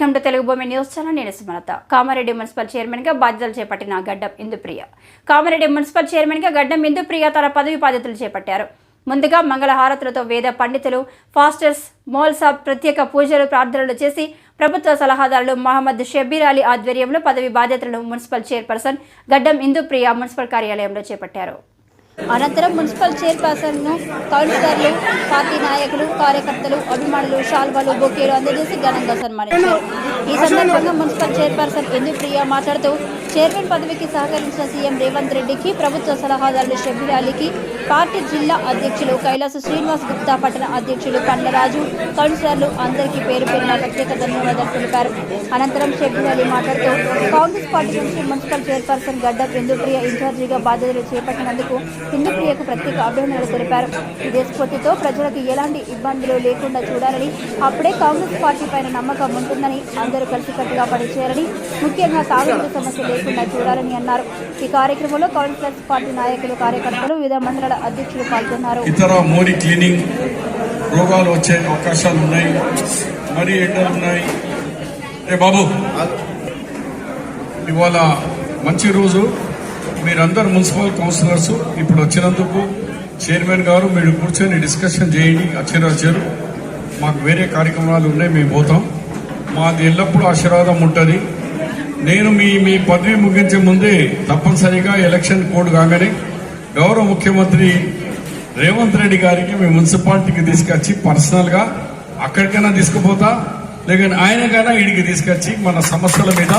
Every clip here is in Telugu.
వెల్కమ్ టు తెలుగు భూమి న్యూస్ ఛానల్. నేను సుమలత. కామారెడ్డి మున్సిపల్ చైర్మన్గా బాధ్యతలు చేపట్టిన గడ్డం ఇందుప్రియ. కామారెడ్డి మున్సిపల్ చైర్మన్గా గడ్డం ఇందుప్రియ తన పదవి బాధ్యతలు చేపట్టారు. ముందుగా మంగళహారతులతో వేద పండితులు ఫాస్టర్స్ మోల్సా ప్రత్యేక పూజలు ప్రార్థనలు చేసి ప్రభుత్వ సలహాదారులు మహమ్మద్ షబీర్ అలీ ఆధ్వర్యంలో పదవి బాధ్యతలను మున్సిపల్ చైర్పర్సన్ గడ్డం ఇందుప్రియ మున్సిపల్ కార్యాలయంలో చేపట్టారు. అనంతరం మున్సిపల్ చైర్పర్సన్ను కౌన్సిలర్లు పార్టీ నాయకులు కార్యకర్తలు అభిమానులు షాల్వాలు బొకేలు అందజేసి ఘనంగా సన్మానించారు. ఈ సందర్భంగా మున్సిపల్ చైర్పర్సన్ ఎందు ప్రియ మాట్లాడుతూ చైర్మన్ పదవికి సహకరించిన సీఎం రేవంత్ రెడ్డికి ప్రభుత్వ సలహాదారులు షబీర్ అలీకి పార్టీ జిల్లా అధ్యక్షులు కైలాస శ్రీనివాస్ గుప్తా పట్టణ అధ్యక్షులు కండరాజు కౌన్సిలర్లు అందరికీ పేరు పేరున ప్రత్యేక ధన్యవాదాలు తెలిపారు. అనంతరం షబీర్ అలీ మాట్లాడుతూ కాంగ్రెస్ పార్టీ నుంచి మున్సిపల్ చైర్పర్సన్ గడ్డ ఇందుప్రియ ఇన్ఛార్జిగా బాధ్యతలు చేపట్టినందుకు హిందూప్రియకు ప్రత్యేక అభినందనలు తెలిపారు. ఇదే స్ఫూర్తితో ప్రజలకు ఎలాంటి ఇబ్బందులు లేకుండా చూడాలని అప్పుడే కాంగ్రెస్ పార్టీ పైన నమ్మకం ఉంటుందని అందరూ కలిసికట్టుగా పనిచేయాలని ముఖ్యంగా తాగునీటి సమస్య లేకుండా చూడాలని అన్నారు. ఈ కార్యక్రమంలో కాంగ్రెస్ పార్టీ నాయకులు కార్యకర్తలు వివిధ మండలాల అధ్యక్షులు పాల్గొన్నారు. ఇతర మోడీ క్లీనింగ్ రోగాలు వచ్చే అవకాశాలు ఉన్నాయి. మరి ఎండలు ఉన్నాయి. ఏ బాబు ఇవాళ మంచి రోజు. మీరందరు మున్సిపల్ కౌన్సిలర్స్ ఇప్పుడు వచ్చినందుకు చైర్మన్ గారు మీరు కూర్చొని డిస్కషన్ చేయండి వచ్చారు వచ్చారు మాకు వేరే కార్యక్రమాలు ఉన్నాయి మేము పోతాం. మాది ఎల్లప్పుడూ ఆశీర్వాదం ఉంటుంది. నేను మీ మీ పదవి ముగించే ముందే తప్పనిసరిగా ఎలక్షన్ కోడ్ కాగానే గౌరవ ముఖ్యమంత్రి రేవంత్ రెడ్డి గారికి మీ మున్సిపాలిటీకి తీసుకొచ్చి పర్సనల్గా అక్కడికైనా తీసుకుపోతా లేక ఆయనకైనా ఇడికి తీసుకొచ్చి మన సమస్యల మీద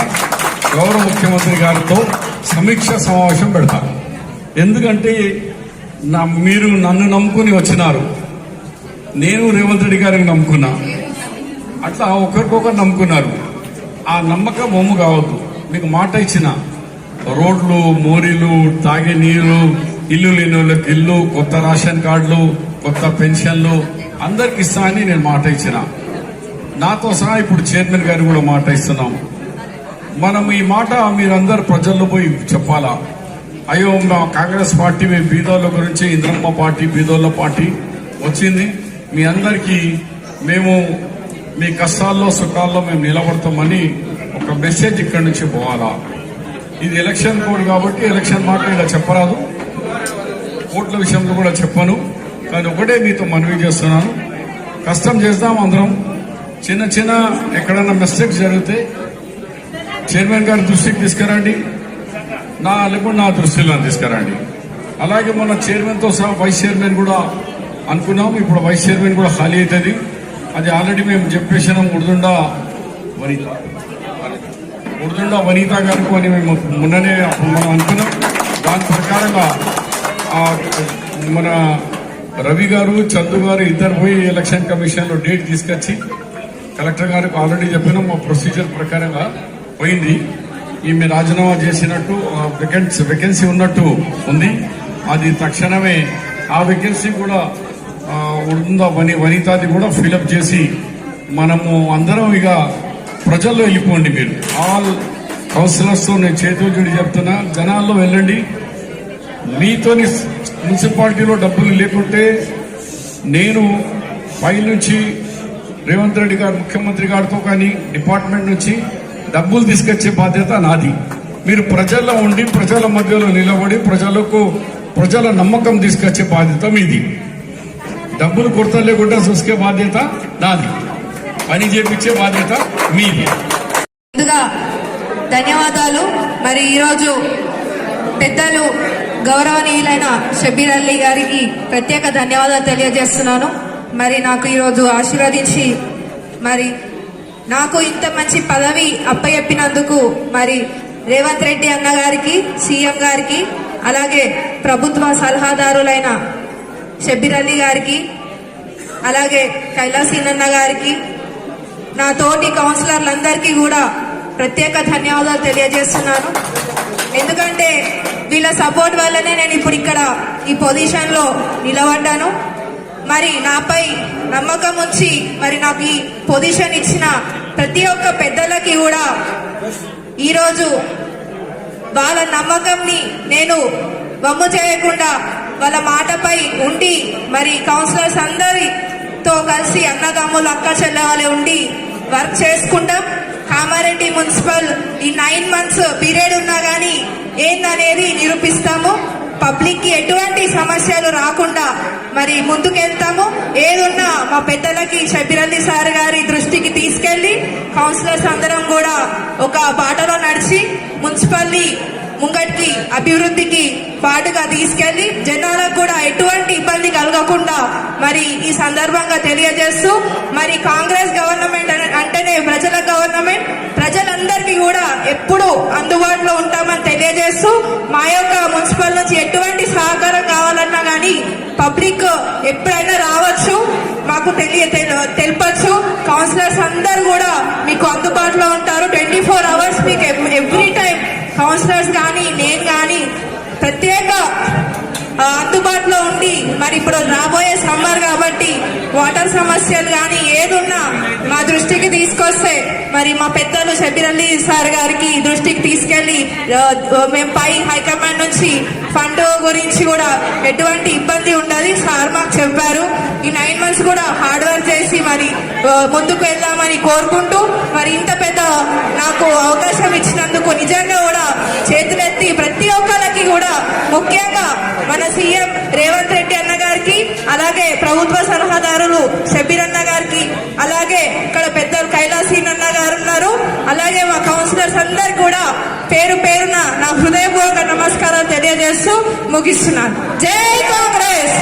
గౌరవ ముఖ్యమంత్రి గారితో సమీక్ష సమావేశం పెడతా. ఎందుకంటే నా మీరు నన్ను నమ్ముకుని వచ్చినారు. నేను రేవంత్ రెడ్డి గారిని నమ్ముకున్నా. అట్లా ఒకరికొకరు నమ్ముకున్నారు. ఆ నమ్మకం మొమ్ము కావద్దు. మీకు మాట ఇచ్చిన రోడ్లు మోరీలు తాగే నీరు ఇల్లు లేని వాళ్ళకి ఇల్లు కొత్త రేషన్ కార్డులు కొత్త పెన్షన్లు అందరికి ఇస్తా అని నేను మాట ఇచ్చిన. నాతో సహా ఇప్పుడు చైర్మన్ గారు కూడా మాట ఇస్తున్నాం. మనం ఈ మాట మీరందరు ప్రజల్లో పోయి చెప్పాలా? అయ్యో మా కాంగ్రెస్ పార్టీ మీ బీదోళ్ళ గురించి ఇంద్రమ్మ పార్టీ బీదోళ్ళ పార్టీ వచ్చింది. మీ అందరికీ మేము మీ కష్టాల్లో సుఖాల్లో మేము నిలబడతామని ఒక మెసేజ్ ఇక్కడి నుంచి పోవాలా? ఇది ఎలక్షన్ కోడ్ కాబట్టి ఎలక్షన్ మాట ఇలా చెప్పరాదు. ఓట్ల విషయంలో కూడా చెప్పను. కానీ ఒకటే మీతో మనవి చేస్తున్నాను. కష్టం చేద్దాం అందరం. చిన్న చిన్న ఎక్కడన్నా మిస్టేక్స్ జరిగితే చైర్మన్ గారి దృష్టికి తీసుకురండి. నా లేకుండా నా దృష్టిలో తీసుకురండి. అలాగే మన చైర్మన్తో సహా వైస్ చైర్మన్ కూడా అనుకున్నాం. ఇప్పుడు వైస్ చైర్మన్ కూడా ఖాళీ అవుతుంది. అది ఆల్రెడీ మేము చెప్పేసినాం ఉర్దుండా వనిత. ఉర్దుండా వనిత గారికి అని మేము మొన్ననే మనం అనుకున్నాం. దాని ప్రకారంగా మన రవి గారు చందు గారు ఇద్దరు పోయి ఎలక్షన్ కమిషన్లో డేట్ తీసుకొచ్చి కలెక్టర్ గారికి ఆల్రెడీ చెప్పినాం మా ప్రొసీజర్ ప్రకారంగా పోయింది. ఈమె రాజీనామా చేసినట్టు వెకెన్సీ వెకెన్సీ ఉన్నట్టు ఉంది. అది తక్షణమే ఆ వెకెన్సీ కూడా ఉందా వని వనితాది కూడా ఫిలప్ చేసి మనము అందరం ఇక ప్రజల్లో వెళ్ళిపోండి మీరు. ఆల్ కౌన్సిలర్స్తో నేను చేతులు చూడి చెప్తున్నా జనాల్లో వెళ్ళండి. మీతోని మున్సిపాలిటీలో డబ్బులు లేకుంటే నేను పై నుంచి రేవంత్ రెడ్డి గారు ముఖ్యమంత్రి గారితో కానీ డిపార్ట్మెంట్ నుంచి డబ్బులు తీసుకొచ్చే బాధ్యత నాది. మీరు ప్రజల్లో ఉండి ప్రజల మధ్యలో నిలబడి ప్రజలకు ప్రజల నమ్మకం తీసుకొచ్చే బాధ్యత మీది. డబ్బులు కొరత లేకుండా చూసుకే బాధ్యత నాది. పని చేపించే బాధ్యత మీది. ముందుగా ధన్యవాదాలు. మరి ఈరోజు పెద్దలు గౌరవనీయులైన షబీర్ అల్లీ గారికి ప్రత్యేక ధన్యవాదాలు తెలియజేస్తున్నాను. మరి నాకు ఈరోజు ఆశీర్వదించి మరి నాకు ఇంత మంచి పదవి అప్పయెప్పినందుకు మరి రేవంత్ రెడ్డి అన్న గారికి సీఎం గారికి అలాగే ప్రభుత్వ సలహాదారులైన షబీర్ అలీ గారికి అలాగే కైలాసీనన్న గారికి నా తోటి కౌన్సిలర్లందరికీ కూడా ప్రత్యేక ధన్యవాదాలు తెలియజేస్తున్నాను. ఎందుకంటే వీళ్ళ సపోర్ట్ వల్లనే నేను ఇప్పుడు ఇక్కడ ఈ పొజిషన్లో నిలబడ్డాను. మరి నాపై నమ్మకం ఉంచి మరి నాకు ఈ పొజిషన్ ఇచ్చిన ప్రతి ఒక్క పెద్దలకి కూడా ఈరోజు వాళ్ళ నమ్మకంని నేను వమ్ము చేయకుండా వాళ్ళ మాటపై ఉండి మరి కౌన్సిలర్స్ అందరితో కలిసి అన్నదమ్ములు అక్క చెల్లెవాళ్ళే ఉండి వర్క్ చేసుకుంటాం. కామారెడ్డి మున్సిపల్ ఈ నైన్ మంత్స్ పీరియడ్ ఉన్నా కానీ ఏందనేది నిరూపిస్తాము. పబ్లిక్కి ఎటువంటి సమస్యలు రాకుండా మరి ముందుకెళ్తాము. ఏదున్నా మా పెద్దలకి షబీరల్లి సార్ గారి దృష్టికి తీసుకెళ్ళి కౌన్సిలర్స్ అందరం కూడా ఒక బాటలో నడిచి మున్సిపల్ని ముంగటికి అభివృద్ధికి పాటుగా తీసుకెళ్ళి జనాలకు కూడా ఎటువంటి ఇబ్బంది కలగకుండా మరి ఈ సందర్భంగా తెలియజేస్తూ మరి కాంగ్రెస్ గవర్నమెంట్ అంటేనే ప్రజల గవర్నమెంట్ ప్రజలందరికీ కూడా ఎప్పుడు అందుబాటులో ఉంటామని తెలియజేస్తూ మా యొక్క మున్సిపల్ నుంచి ఎటువంటి సహకారం కావాలన్నా కానీ పబ్లిక్ ఎప్పుడైనా రావచ్చు. మాకు తెలియ కౌన్సిలర్స్ అందరు కూడా మీకు అందుబాటులో ఉంటారు. ట్వంటీ ఫోర్ అవర్స్ మీకు ఎవ్రీ టైం కౌన్సిలర్స్ కానీ నేను కానీ ప్రత్యేక అందుబాటులో ఉండి మరి ఇప్పుడు రాబోయే సమ్మర్ కాబట్టి వాటర్ సమస్యలు కానీ ఏదున్నా దృష్టికి తీసుకొస్తే మరి మా పెద్దలు షబీర్ అలీ సార్ గారికి దృష్టికి తీసుకెళ్ళి మేము పై హైకమాండ్ నుంచి ఫండ్ గురించి కూడా ఎటువంటి ఇబ్బంది ఉండదు. సార్ మాకు చెప్పారు. ఈ నైన్ మంత్స్ కూడా హార్డ్ వర్క్ చేసి మరి ముందుకు వెళ్దామని కోరుకుంటూ మరి ఇంత పెద్ద నాకు అవకాశం ఇచ్చినందుకు నిజంగా కూడా చేతులెత్తి ప్రతి ఒక్కరికి కూడా ముఖ్యంగా మన సీఎం రేవంత్ రెడ్డి అన్న గారికి అలాగే ప్రభుత్వ సలహాదారులు షబీర్ అన్న గారికి అలాగే ఇక్కడ పెద్దలు కైలాసీన్ అన్న గారు ఉన్నారు. అలాగే మా కౌన్సిలర్స్ అందరికి కూడా పేరు పేరున నా హృదయపూర్వక నమస్కారాలు తెలియజేస్తూ ముగిస్తున్నాను. జై కాంగ్రెస్!